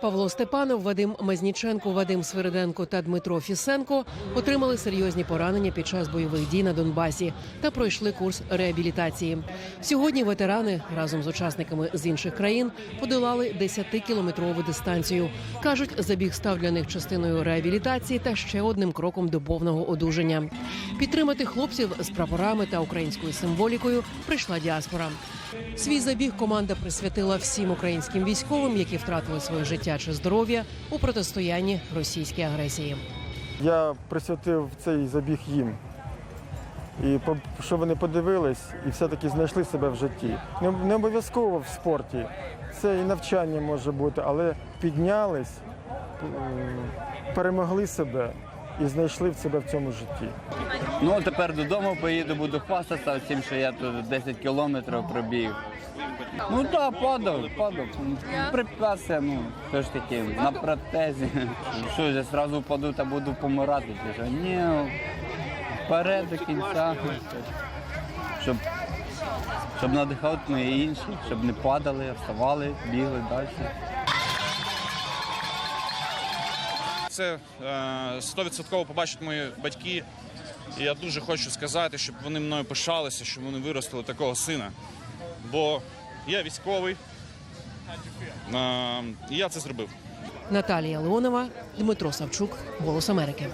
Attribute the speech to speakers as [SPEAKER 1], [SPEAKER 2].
[SPEAKER 1] Павло Степанов, Вадим Мазніченко, Вадим Свириденко та Дмитро Фісенко отримали серйозні поранення під час бойових дій на Донбасі та пройшли курс реабілітації. Сьогодні ветерани разом з учасниками з інших країн подолали 10-кілометрову дистанцію. кажуть, забіг став для них частиною реабілітації та ще одним кроком до повного одужання. Підтримати хлопців з прапорами та українською символікою прийшла діаспора. Свій забіг команда присвятила всім українським військовим, які втратили своє життя чи здоров'я у протистоянні російській агресії.
[SPEAKER 2] Я присвятив цей забіг їм. І щоб вони подивились і все-таки знайшли себе в житті. Не, не обов'язково в спорті. Це і навчання може бути, але піднялись, перемогли себе і знайшли в себе в цьому житті.
[SPEAKER 3] Ну, тепер додому поїду, буду хвастатися тим, що я тут 10 кілометрів пробіг. Ну так, падав, падав. Припався, ну, все ж таки, на протезі. Що, я зразу впаду та буду помирати. Ні, вперед до кінця. Щоб, щоб надихати ну, і інші, щоб не падали, вставали, бігли далі.
[SPEAKER 4] Це е, стовідсотково побачать мої батьки. І я дуже хочу сказати, щоб вони мною пишалися, щоб вони виростили такого сина. Бо я військовий. І я це зробив.
[SPEAKER 1] Наталія Леонова, Дмитро Савчук, Голос Америки.